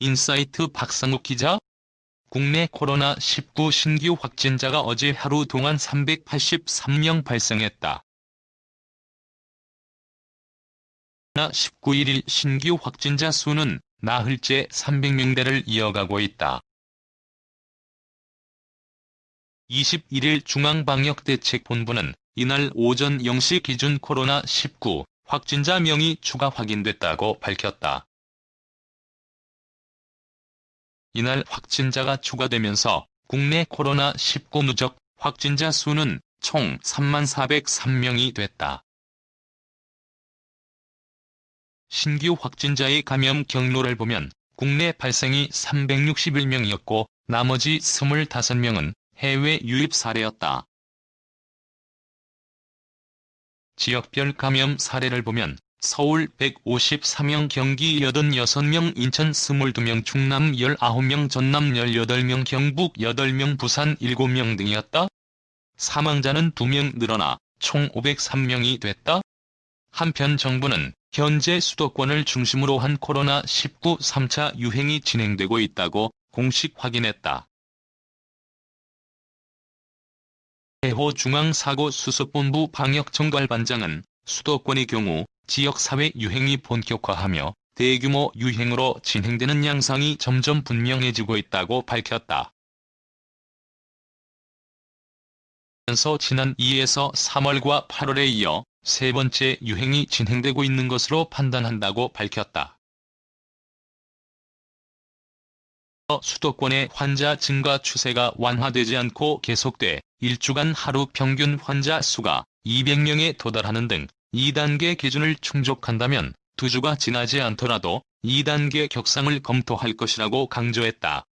인사이트 박상욱 기자 국내 코로나19 신규 확진자가 어제 하루 동안 383명 발생했다. 코로나19 1일 신규 확진자 수는 나흘째 300명대를 이어가고 있다. 21일 중앙방역대책본부는 이날 오전 0시 기준 코로나19 확진자 명이 추가 확인됐다고 밝혔다. 이날 확진자가 추가되면서 국내 코로나19 누적 확진자 수는 총 3403명이 됐다. 신규 확진자의 감염 경로를 보면 국내 발생이 361명이었고 나머지 25명은 해외 유입 사례였다. 지역별 감염 사례를 보면 서울 154명, 경기 86명, 인천 22명, 충남 19명, 전남 18명, 경북 8명, 부산 7명 등이었다. 사망자는 2명 늘어나 총 503명이 됐다. 한편 정부는 현재 수도권을 중심으로 한 코로나19 3차 유행이 진행되고 있다고 공식 확인했다. 해호 중앙사고수습본부 방역총괄반장은 수도권의 경우 지역사회 유행이 본격화하며 대규모 유행으로 진행되는 양상이 점점 분명해지고 있다고 밝혔다. 면서 지난 2에서 3월과 8월에 이어 세 번째 유행이 진행되고 있는 것으로 판단한다고 밝혔다. 수도권의 환자 증가 추세가 완화되지 않고 계속돼 일주간 하루 평균 환자 수가 200명에 도달하는 등 2단계 기준을 충족한다면 두 주가 지나지 않더라도 2단계 격상을 검토할 것이라고 강조했다.